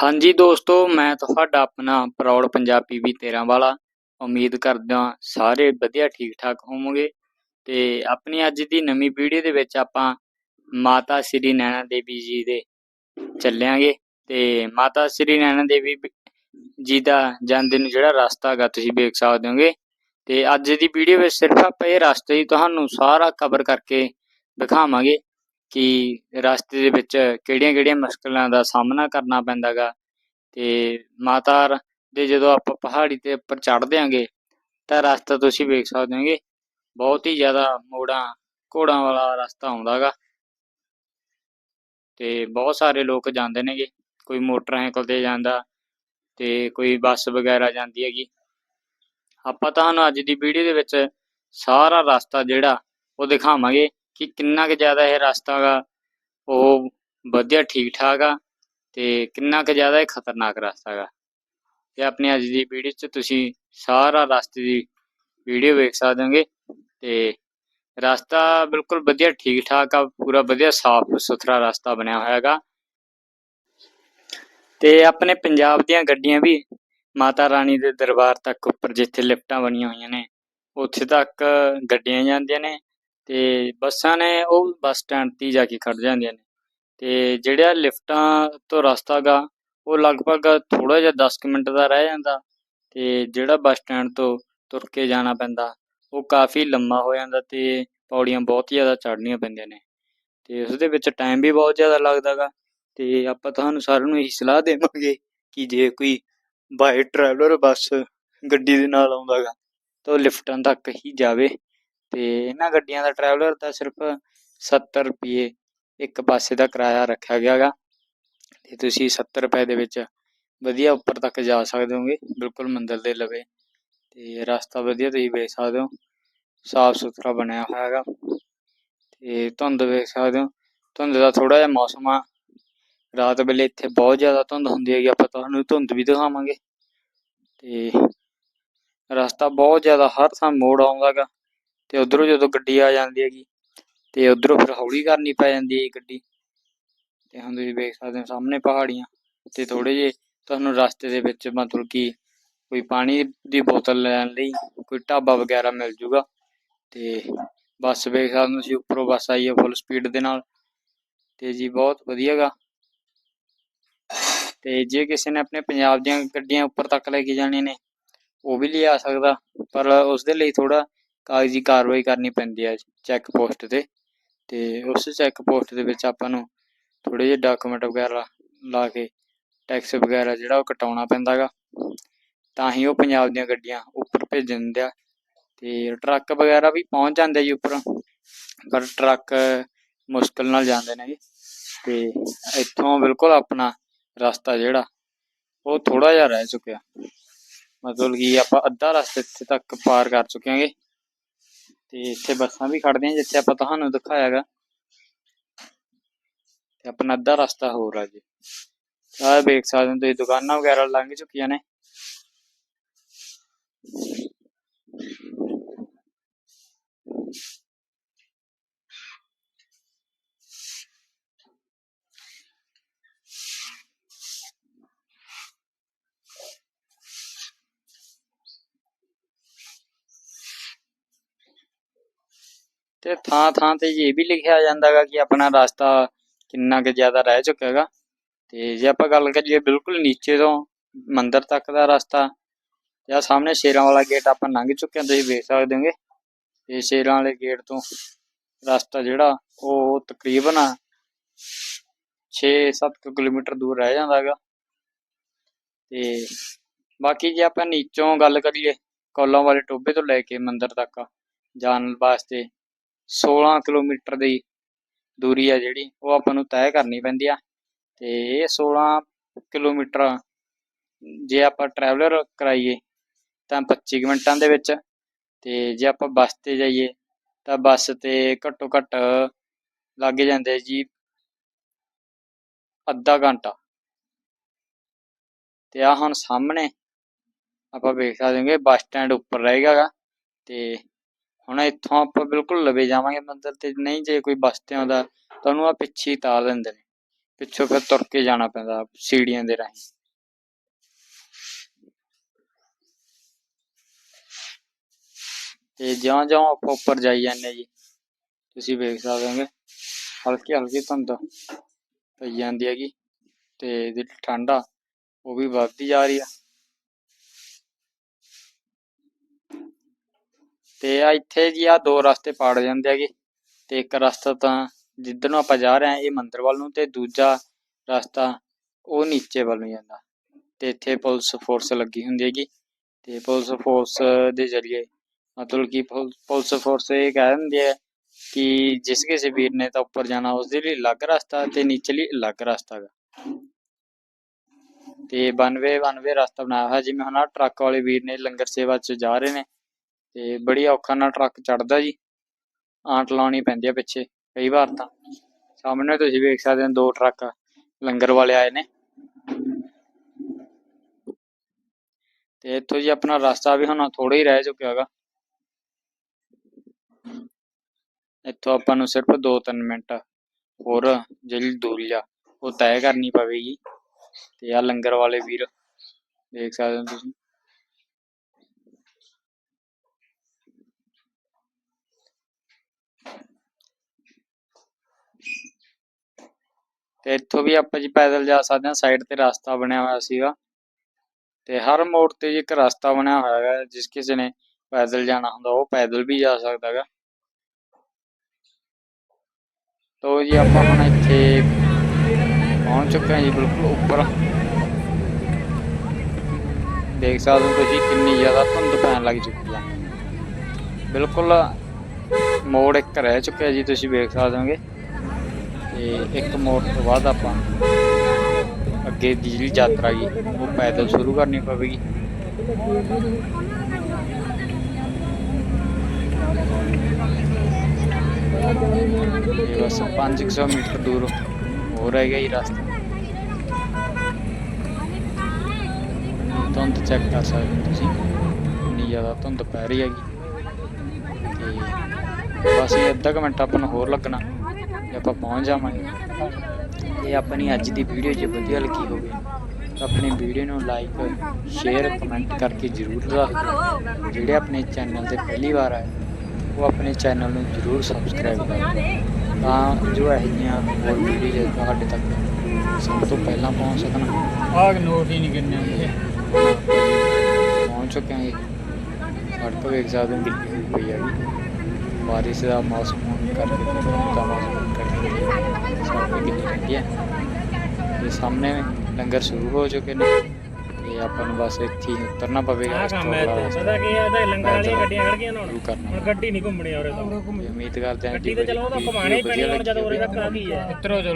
ਹਾਂਜੀ ਦੋਸਤੋ, ਮੈਂ ਤੁਹਾਡਾ ਆਪਣਾ ਪ੍ਰਾਊਡ ਪੰਜਾਬੀ ਵੀ 13 ਵਾਲਾ ਉਮੀਦ ਕਰਦਾ ਸਾਰੇ ਵਧੀਆ ਠੀਕ ਠਾਕ ਹੋਵੋਗੇ ਤੇ ਆਪਣੀ ਅੱਜ ਦੀ ਨਵੀਂ ਵੀਡੀਓ ਦੇ ਵਿੱਚ ਆਪਾਂ ਮਾਤਾ ਸ੍ਰੀ ਨੈਣਾ ਦੇਵੀ ਜੀ ਦੇ ਚੱਲਿਆਂਗੇ ਤੇ ਮਾਤਾ ਸ੍ਰੀ ਨੈਣਾ ਦੇਵੀ ਜੀ ਦਾ ਜਨਮ ਜਿਹੜਾ ਰਸਤਾ ਹੈਗਾ, ਤੁਸੀਂ ਵੇਖ ਸਕਦੇ ਹੋਗੇ ਤੇ ਅੱਜ ਦੀ ਵੀਡੀਓ ਵਿੱਚ ਸਿਰਫ ਆਪਾਂ ਇਹ ਰਸਤੇ ਦੀ ਤੁਹਾਨੂੰ ਸਾਰਾ ਕਵਰ ਕਰਕੇ ਦਿਖਾਵਾਂਗੇ ਕਿ ਰਸਤੇ ਦੇ ਵਿੱਚ ਕਿਹੜੀਆਂ-ਕਿਹੜੀਆਂ ਮੁਸ਼ਕਲਾਂ ਦਾ ਸਾਹਮਣਾ ਕਰਨਾ ਪੈਂਦਾਗਾ ਤੇ ਮਾਤਾ ਦੇ ਜਦੋਂ ਆਪਾਂ ਪਹਾੜੀ ਤੇ ਉੱਪਰ ਚੜ੍ਹਦੇ ਆਂਗੇ ਤਾਂ ਰਸਤਾ ਤੁਸੀਂ ਵੇਖ ਸਕਦੇ ਹੋਗੇ, ਬਹੁਤ ਹੀ ਜ਼ਿਆਦਾ ਮੋੜਾਂ, ਘੋੜਾਂ ਵਾਲਾ ਰਸਤਾ ਆਉਂਦਾਗਾ। ਤੇ ਬਹੁਤ ਸਾਰੇ ਲੋਕ ਜਾਂਦੇ ਨੇਗੇ, ਕੋਈ ਮੋਟਰਸਾਈਕਲ ਤੇ ਜਾਂਦਾ ਤੇ ਕੋਈ ਬੱਸ ਵਗੈਰਾ ਜਾਂਦੀ ਹੈਗੀ। ਆਪਾਂ ਤੁਹਾਨੂੰ ਅੱਜ ਦੀ ਵੀਡੀਓ ਦੇ ਵਿੱਚ ਸਾਰਾ ਰਸਤਾ ਜਿਹੜਾ ਉਹ ਦਿਖਾਵਾਂਗੇ। ਕਿ ਕਿੰਨਾ ਕੁ ਜ਼ਿਆਦਾ ਇਹ ਰਸਤਾ ਗਾ, ਉਹ ਵਧੀਆ ਠੀਕ ਠਾਕ ਆ ਤੇ ਕਿੰਨਾ ਕੁ ਜ਼ਿਆਦਾ ਇਹ ਖਤਰਨਾਕ ਰਸਤਾ ਗਾ। ਤੇ ਆਪਣੀ ਅੱਜ ਦੀ ਵੀਡੀਓ 'ਚ ਤੁਸੀਂ ਸਾਰਾ ਰਸਤੇ ਦੀ ਵੀਡੀਓ ਵੇਖ ਸਕਦੇ ਹੋਗੇ ਤੇ ਰਸਤਾ ਬਿਲਕੁਲ ਵਧੀਆ ਠੀਕ ਠਾਕ ਆ, ਪੂਰਾ ਵਧੀਆ ਸਾਫ਼ ਸੁਥਰਾ ਰਸਤਾ ਬਣਿਆ ਹੋਇਆ ਹੈਗਾ ਤੇ ਆਪਣੇ ਪੰਜਾਬ ਦੀਆਂ ਗੱਡੀਆਂ ਵੀ ਮਾਤਾ ਰਾਣੀ ਦੇ ਦਰਬਾਰ ਤੱਕ ਉੱਪਰ ਜਿੱਥੇ ਲਿਫਟਾਂ ਬਣੀਆਂ ਹੋਈਆਂ ਨੇ, ਉੱਥੇ ਤੱਕ ਗੱਡੀਆਂ ਜਾਂਦੀਆਂ ਨੇ। ਤੇ ਬੱਸਾਂ ਨੇ ਉਹ ਬੱਸ ਸਟੈਂਡ ਤੇ ਹੀ ਜਾ ਕੇ ਖੜ ਜਾਂਦੀਆਂ ਨੇ। ਤੇ ਜਿਹੜਾ ਲਿਫਟਾਂ ਤੋਂ ਰਸਤਾ ਗਾ, ਉਹ ਲਗਭਗ ਥੋੜਾ ਜਿਹਾ 10 ਕੁ ਮਿੰਟ ਦਾ ਰਹਿ ਜਾਂਦਾ ਤੇ ਜਿਹੜਾ ਬੱਸ ਸਟੈਂਡ ਤੋਂ ਤੁਰ ਕੇ ਜਾਣਾ ਪੈਂਦਾ, ਉਹ ਕਾਫੀ ਲੰਮਾ ਹੋ ਜਾਂਦਾ ਤੇ ਪੌੜੀਆਂ ਬਹੁਤ ਜ਼ਿਆਦਾ ਚੜ੍ਹਨੀਆਂ ਪੈਂਦੀਆਂ ਨੇ। ਤੇ ਉਸ ਦੇ ਵਿੱਚ ਟਾਈਮ ਵੀ ਬਹੁਤ ਜ਼ਿਆਦਾ ਲੱਗਦਾ ਗਾ ਤੇ ਆਪਾਂ ਤੁਹਾਨੂੰ ਸਾਰਿਆਂ ਨੂੰ ਇਹੀ ਸਲਾਹ ਦੇਵਾਂਗੇ ਕਿ ਜੇ ਕੋਈ ਬਾਈ ਟਰੈਵਲਰ ਬੱਸ ਗੱਡੀ ਦੇ ਨਾਲ ਆਉਂਦਾ ਗਾ ਤਾਂ ਉਹ ਲਿਫਟਾਂ ਤੱਕ ਹੀ ਜਾਵੇ। ਤੇ ਇਹਨਾਂ ਗੱਡੀਆਂ ਦਾ ਟਰੈਵਲਰ ਦਾ ਸਿਰਫ 70 ਰੁਪਏ ਇੱਕ ਪਾਸੇ ਦਾ ਕਿਰਾਇਆ ਰੱਖਿਆ ਗਿਆ ਗਾ ਤੇ ਤੁਸੀਂ 70 ਰੁਪਏ ਦੇ ਵਿੱਚ ਵਧੀਆ ਉੱਪਰ ਤੱਕ ਜਾ ਸਕਦੇ ਹੋਗੇ, ਬਿਲਕੁਲ ਮੰਦਿਰ ਦੇ ਲਵੇ। ਤੇ ਰਸਤਾ ਵਧੀਆ ਤੁਸੀਂ ਵੇਖ ਸਕਦੇ ਹੋ, ਸਾਫ਼ ਸੁਥਰਾ ਬਣਿਆ ਹੋਇਆ ਹੈਗਾ। ਤੇ ਧੁੰਦ ਵੇਖ ਸਕਦੇ ਹੋ, ਧੁੰਦ ਦਾ ਥੋੜਾ ਜਿਹਾ ਮੌਸਮ ਆ। ਰਾਤ ਵੇਲੇ ਇੱਥੇ ਬਹੁਤ ਜ਼ਿਆਦਾ ਧੁੰਦ ਹੁੰਦੀ ਹੈਗੀ, ਆਪਾਂ ਤੁਹਾਨੂੰ ਧੁੰਦ ਵੀ ਦਿਖਾਵਾਂਗੇ। ਤੇ ਰਸਤਾ ਬਹੁਤ ਜ਼ਿਆਦਾ, ਹਰ ਥਾਂ ਮੋੜ ਆਉਂਦਾ ਗਾ ਤੇ ਉਧਰੋਂ ਜਦੋਂ ਗੱਡੀ ਆ ਜਾਂਦੀ ਹੈਗੀ, ਤੇ ਉਧਰੋਂ ਫਿਰ ਹੌਲੀ ਕਰਨੀ ਪੈ ਜਾਂਦੀ ਹੈ ਗੱਡੀ। ਤੇ ਹੁਣ ਤੁਸੀਂ ਵੇਖ ਸਕਦੇ ਹੋ ਸਾਹਮਣੇ ਪਹਾੜੀਆਂ ਤੇ ਥੋੜੇ ਜੇ ਤੁਹਾਨੂੰ ਰਸਤੇ ਦੇ ਵਿੱਚ ਮਤਲਬ ਕਿ ਕੋਈ ਪਾਣੀ ਦੀ ਬੋਤਲ ਲੈਣ ਲਈ ਕੋਈ ਢਾਬਾ ਵਗੈਰਾ ਮਿਲ ਜੂਗਾ। ਤੇ ਬੱਸ ਵੇਖ ਸਕਦੇ ਹੋ ਤੁਸੀਂ, ਉੱਪਰੋਂ ਬੱਸ ਆਈ ਹੈ ਫੁੱਲ ਸਪੀਡ ਦੇ ਨਾਲ। ਤੇ ਜੀ ਬਹੁਤ ਵਧੀਆ ਗਾ। ਤੇ ਜੇ ਕਿਸੇ ਨੇ ਆਪਣੇ ਪੰਜਾਬ ਦੀਆਂ ਗੱਡੀਆਂ ਉੱਪਰ ਤੱਕ ਲੈ ਕੇ ਜਾਣੀਆਂ ਨੇ, ਉਹ ਵੀ ਲਿਆ ਸਕਦਾ, ਪਰ ਉਸ ਦੇ ਲਈ ਥੋੜਾ ਕਾਗਜ਼ੀ ਕਾਰਵਾਈ ਕਰਨੀ ਪੈਂਦੀ ਹੈ ਚੈੱਕ ਪੋਸਟ ਤੇ। ਤੇ ਉਸ ਚੈੱਕ ਪੋਸਟ ਦੇ ਵਿੱਚ ਆਪਾਂ ਨੂੰ ਥੋੜੇ ਜਿਹੇ ਡਾਕੂਮੈਂਟ ਵਗੈਰਾ ਲਾ ਕੇ ਟੈਕਸ ਵਗੈਰਾ ਜਿਹੜਾ ਉਹ ਕਟਾਉਣਾ ਪੈਂਦਾ ਗਾ। ਤਾਂ ਹੀ ਉਹ ਪੰਜਾਬ ਦੀਆਂ ਗੱਡੀਆਂ ਉੱਪਰ ਭੇਜਣ ਦਿੰਦੇ ਆ ਤੇ ਟਰੱਕ ਵਗੈਰਾ ਵੀ ਪਹੁੰਚ ਜਾਂਦੇ ਜੀ ਉੱਪਰ, ਪਰ ਟਰੱਕ ਮੁਸ਼ਕਲ ਨਾਲ ਜਾਂਦੇ ਨੇ ਜੀ। ਤੇ ਇੱਥੋਂ ਬਿਲਕੁਲ ਆਪਣਾ ਰਸਤਾ ਜਿਹੜਾ, ਉਹ ਥੋੜਾ ਜਿਹਾ ਰਹਿ ਚੁੱਕਿਆ। ਮਤਲਬ ਕਿ ਆਪਾਂ ਅੱਧਾ ਰਸਤਾ ਇੱਥੇ ਤੱਕ ਪਾਰ ਕਰ ਚੁੱਕੇ ਹਾਂਗੇ। ਤੇ ਇੱਥੇ ਬੱਸਾਂ ਵੀ ਖੜਦੀਆਂ ਜਿੱਥੇ ਆਪਾਂ ਤੁਹਾਨੂੰ ਦਿਖਾਇਆਗਾ। ਤੇ ਆਪਣਾ ਅੱਧਾ ਰਸਤਾ ਹੋਰ ਆ ਜੀ। ਆਹ ਵੇਖ ਸਕਦੇ ਹੋ ਤੁਸੀਂ, ਦੁਕਾਨਾਂ ਵਗੈਰਾ ਲੰਘ ਚੁੱਕੀਆਂ ਨੇ। ਤੇ ਥਾਂ ਥਾਂ ਤੇ ਇਹ ਵੀ ਲਿਖਿਆ ਜਾਂਦਾਗਾ ਕਿ ਆਪਣਾ ਰਸਤਾ ਕਿੰਨਾ ਕੁ ਜ਼ਿਆਦਾ ਰਹਿ ਚੁੱਕਾ ਹੈਗਾ ਤੇ ਜੇ ਆਪਾਂ ਗੱਲ ਕਰੀਏ ਬਿਲਕੁਲ ਨੀਚੇ ਤੋਂ ਮੰਦਿਰ ਤੱਕ ਦਾ ਰਸਤਾ ਤੇ ਆਹ ਸਾਹਮਣੇ ਸ਼ੇਰਾਂ ਵਾਲਾ ਗੇਟ ਆਪਾਂ ਲੰਘ ਚੁੱਕੇ ਹਾਂ, ਤੁਸੀਂ ਵੇਖ ਸਕਦੇ ਹੋਗੇ। ਤੇ ਸ਼ੇਰਾਂ ਵਾਲੇ ਗੇਟ ਤੋਂ ਰਸਤਾ ਜਿਹੜਾ, ਉਹ ਤਕਰੀਬਨ 6-7 ਕਿਲੋਮੀਟਰ ਦੂਰ ਰਹਿ ਜਾਂਦਾ ਹੈਗਾ ਤੇ ਬਾਕੀ ਜੇ ਆਪਾਂ ਨੀਚੋਂ ਗੱਲ ਕਰੀਏ, ਕੌਲਾਂ ਵਾਲੇ ਟੋਭੇ ਤੋਂ ਲੈ ਕੇ ਮੰਦਿਰ ਤੱਕ ਜਾਣ ਵਾਸਤੇ 16 ਕਿਲੋਮੀਟਰ ਦੀ ਦੂਰੀ ਆ ਜਿਹੜੀ, ਉਹ ਆਪਾਂ ਨੂੰ ਤੈਅ ਕਰਨੀ ਪੈਂਦੀ ਆ। ਤੇ ਇਹ 16 ਕਿਲੋਮੀਟਰ ਜੇ ਆਪਾਂ ਟਰੈਵਲਰ ਕਰਾਈਏ ਤਾਂ 25 ਕੁ ਮਿੰਟਾਂ ਦੇ ਵਿੱਚ। ਤੇ ਜੇ ਆਪਾਂ ਬੱਸ ਤੇ ਜਾਈਏ ਤਾਂ ਬੱਸ ਤੇ ਘੱਟੋ ਘੱਟ ਲੱਗ ਜਾਂਦੇ ਜੀ ਅੱਧਾ ਘੰਟਾ। ਤੇ ਆ ਹੁਣ ਸਾਹਮਣੇ ਆਪਾਂ ਵੇਖ ਸਕਦੇ ਹਾਂਗੇ ਬੱਸ ਸਟੈਂਡ ਉੱਪਰ ਰਹੇਗਾ ਗਾ ਤੇ ਹੁਣ ਇੱਥੋਂ ਆਪਾਂ ਬਿਲਕੁਲ ਲਵੇ ਜਾਵਾਂਗੇ, ਮੰਦਿਰ ਤੇ ਨਹੀਂ ਜੇ ਕੋਈ ਬੱਸ ਤੇ ਆਉਂਦਾ ਤਾਂ ਉਹਨੂੰ ਆ ਪਿੱਛੇ ਹੀ ਤਾਰ ਦਿੰਦੇ ਨੇ। ਪਿੱਛੋਂ ਫਿਰ ਤੁਰ ਕੇ ਜਾਣਾ ਪੈਂਦਾ, ਸੀੜੀਆਂ ਦੇ ਰਾਹੀਂ। ਤੇ ਜਿਉਂ ਜਿਉਂ ਆਪਾਂ ਉੱਪਰ ਜਾਈ ਜਾਂਦੇ ਜੀ, ਤੁਸੀਂ ਵੇਖ ਸਕਦੇ ਹੋਗੇ, ਹਲਕੀ ਹਲਕੀ ਧੁੰਦ ਪਈ ਜਾਂਦੀ ਹੈਗੀ, ਤੇ ਜਿਹੜੀ ਠੰਡ ਆ, ਉਹ ਵੀ ਵੱਧਦੀ ਜਾ ਰਹੀ ਆ। ਤੇ ਆ ਇੱਥੇ ਜੀ ਆ ਦੋ ਰਸਤੇ ਪਾੜ ਜਾਂਦੇ ਹੈਗੇ ਤੇ ਇੱਕ ਰਸਤਾ ਤਾਂ ਜਿੱਧਰ ਨੂੰ ਆਪਾਂ ਜਾ ਰਹੇ ਹਾਂ ਇਹ ਮੰਦਿਰ ਵੱਲ ਨੂੰ ਤੇ ਦੂਜਾ ਰਸਤਾ ਉਹ ਨੀਚੇ ਵੱਲ ਨੂੰ ਜਾਂਦਾ ਤੇ ਇੱਥੇ ਪੁਲਿਸ ਫੋਰਸ ਲੱਗੀ ਹੁੰਦੀ ਹੈਗੀ ਤੇ ਪੁਲਿਸ ਫੋਰਸ ਦੇ ਜ਼ਰੀਏ ਮਤਲਬ ਕਿ ਪੁਲ- ਪੁਲਿਸ ਫੋਰਸ ਇਹ ਕਹਿ ਦਿੰਦੀ ਹੈ ਕਿ ਜਿਸ ਕਿਸੇ ਵੀਰ ਨੇ ਤਾਂ ਉੱਪਰ ਜਾਣਾ ਉਸ ਦੇ ਲਈ ਅਲੱਗ ਰਸਤਾ ਤੇ ਨੀਚੇ ਲਈ ਅਲੱਗ ਰਸਤਾ ਹੈਗਾ ਤੇ ਵਨ ਵੇ ਵਨ ਵੇ ਰਸਤਾ ਬਣਾਇਆ ਹੋਇਆ ਜਿਵੇਂ ਹੁਣ ਆਹ ਟਰੱਕ ਵਾਲੇ ਵੀਰ ਨੇ ਲੰਗਰ ਸੇਵਾ 'ਚ ਜਾ ਰਹੇ ਨੇ ਤੇ ਬੜੀ ਔਖਾ ਨਾਲ ਟਰੱਕ ਚੜਦਾ ਜੀ। ਆਂਟ ਲਾਉਣੀ ਪੈਂਦੀ ਆ ਪਿੱਛੇ, ਕਈ ਵਾਰ ਤਾਂ। ਸਾਹਮਣੇ ਤੁਸੀਂ ਵੇਖ ਸਕਦੇ ਹੋ, ਦੋ ਟਰੱਕ ਲੰਗਰ ਵਾਲੇ ਆਏ ਨੇ। ਤੇ ਇੱਥੋਂ ਜੀ ਆਪਣਾ ਰਸਤਾ ਵੀ ਹੁਣ ਥੋੜਾ ਹੀ ਰਹਿ ਚੁੱਕਿਆ ਹੈਗਾ। ਇੱਥੋਂ ਆਪਾਂ ਨੂੰ ਸਿਰਫ 2-3 ਮਿੰਟ ਹੋਰ ਜਿਹੜੀ ਦੂਰੀ ਆ, ਉਹ ਤੈਅ ਕਰਨੀ ਪਵੇਗੀ। ਤੇ ਆ ਲੰਗਰ ਵਾਲੇ ਵੀਰ ਦੇਖ ਸਕਦੇ ਹੋ ਤੁਸੀਂ। ਤੇ ਇੱਥੋਂ ਵੀ ਆਪਾਂ ਜੀ ਪੈਦਲ ਜਾ ਸਕਦੇ ਹਾਂ ਸਾਈਡ ਤੇ ਰਸਤਾ ਬਣਿਆ ਹੋਇਆ ਸੀਗਾ। ਤੇ ਹਰ ਮੋੜ ਤੇ ਜੀ ਇੱਕ ਰਸਤਾ ਬਣਿਆ ਹੋਇਆ ਹੈਗਾ, ਜਿਸ ਕਿਸੇ ਨੇ ਪੈਦਲ ਜਾਣਾ ਹੁੰਦਾ, ਉਹ ਪੈਦਲ ਵੀ ਜਾ ਸਕਦਾ ਹੈਗਾ। ਤੋ ਜੀ ਆਪਾਂ ਹੁਣ ਇੱਥੇ ਪਹੁੰਚ ਚੁੱਕੇ ਹਾਂ ਜੀ, ਬਿਲਕੁਲ ਉੱਪਰ। ਦੇਖ ਸਕਦੇ ਹੋ ਤੁਸੀਂ ਕਿੰਨੀ ਜ਼ਿਆਦਾ ਧੁੰਦ ਪੈਣ ਲੱਗ ਚੁੱਕੀ ਆ। ਬਿਲਕੁਲ ਮੋੜ ਇੱਕ ਰਹਿ ਚੁੱਕਿਆ ਜੀ, ਤੁਸੀਂ ਵੇਖ ਸਕਦੇ ਹੋਗੇ। ਤੇ ਇੱਕ ਮੋੜ ਤੋਂ ਬਾਅਦ ਆਪਾਂ ਅੱਗੇ ਦੀ ਜਿਹੜੀ ਯਾਤਰਾ ਗੀ ਉਹ ਪੈਦਲ ਸ਼ੁਰੂ ਕਰਨੀ ਪਵੇਗੀ। ਇਹ ਬਸ 500 ਮੀਟਰ ਦੂਰ ਹੋ ਰਹਿ ਗਿਆ ਹੀ ਰਸਤਾ। ਧੁੰਦ ਚੈੱਕ ਕਰ ਸਕਦੇ ਤੁਸੀਂ। ਇੰਨੀ ਜ਼ਿਆਦਾ ਧੁੰਦ ਪੈ ਰਹੀ ਹੈਗੀ। ਤੇ ਬਸ ਇਹ ਅੱਧਾ ਕੁ ਮਿੰਟ ਆਪਾਂ ਨੂੰ ਹੋਰ ਲੱਗਣਾ। ਤੇ ਆਪਾਂ ਪਹੁੰਚ ਜਾਵਾਂਗੇ। ਇਹ ਆਪਣੀ ਅੱਜ ਦੀ ਵੀਡੀਓ ਜੇ ਵਧੀਆ ਲੱਗੀ ਹੋਵੇ ਤਾਂ ਆਪਣੀ ਵੀਡੀਓ ਨੂੰ ਲਾਈਕ ਸ਼ੇਅਰ ਕਮੈਂਟ ਕਰਕੇ ਜ਼ਰੂਰ ਦੱਸ ਜਿਹੜੇ ਆਪਣੇ ਚੈਨਲ ਤੇ ਪਹਿਲੀ ਵਾਰ ਆਏ ਉਹ ਆਪਣੇ ਚੈਨਲ ਨੂੰ ਜ਼ਰੂਰ ਸਬਸਕ੍ਰਾਈਬ ਕਰੋ ਤਾਂ ਜੋ ਜਿਹੀਆਂ ਹੋਰ ਵੀਡੀਓ ਤੁਹਾਡੇ ਤੱਕ ਸਭ ਤੋਂ ਪਹਿਲਾਂ ਪਹੁੰਚ ਸਕਣ। ਆਹ ਨੋਟ ਹੀ ਨਹੀਂ ਕਿੰਨੇ ਹੁੰਦੇ। ਪਹੁੰਚ ਚੁੱਕੇ ਹਾਂ ਸੜਕ ਵੇਖ ਸਕਦੇ ਹੋ ਗਿੱਲੀ ਹੋਈ ਹੈਗੀ ਬਾਰਿਸ਼ ਦਾ ਮੌਸਮ ਹੋਣ ਕਰਕੇ ਦਾ ਮੌਸਮ ਹੋਣ ਕਰਕੇ ਸੜਕ ਗਿੱਲੀ ਰਹਿੰਦੀ ਹੈ। ਤੇ ਸਾਹਮਣੇ ਲੰਗਰ ਸ਼ੁਰੂ ਹੋ ਚੁੱਕੇ ਨੇ। ਤੇ ਆਪਾਂ ਨੂੰ ਬਸ ਇੱਥੇ ਹੀ ਉਤਰਨਾ ਪਵੇਗਾ। ਇਸ ਤੋਂ ਇੱਥੇ। ਪਤਾ ਕੀ ਹੈ ਇਹਦਾ ਲੰਗਰ ਵਾਲੀਆਂ ਗੱਡੀਆਂ ਖੜ ਗਈਆਂ ਹੁਣ। ਗੱਡੀ ਨਹੀਂ ਘੁੰਮਣੀ ਔਰੇ ਤੋਂ। ਤੇ ਉਮੀਦ ਕਰਦੇ ਹਾਂ ਗੱਡੀ ਕਿ ਤੇ ਚਲੋ ਉਹ ਤਾਂ ਘੁਮਾਣੀ ਪੈਣੀ ਹੁਣ ਜਦੋਂ ਉਰੇ ਤੱਕ। ਆ ਗਈ ਹੈ। ਉਤਰੋ ਚਲੋ।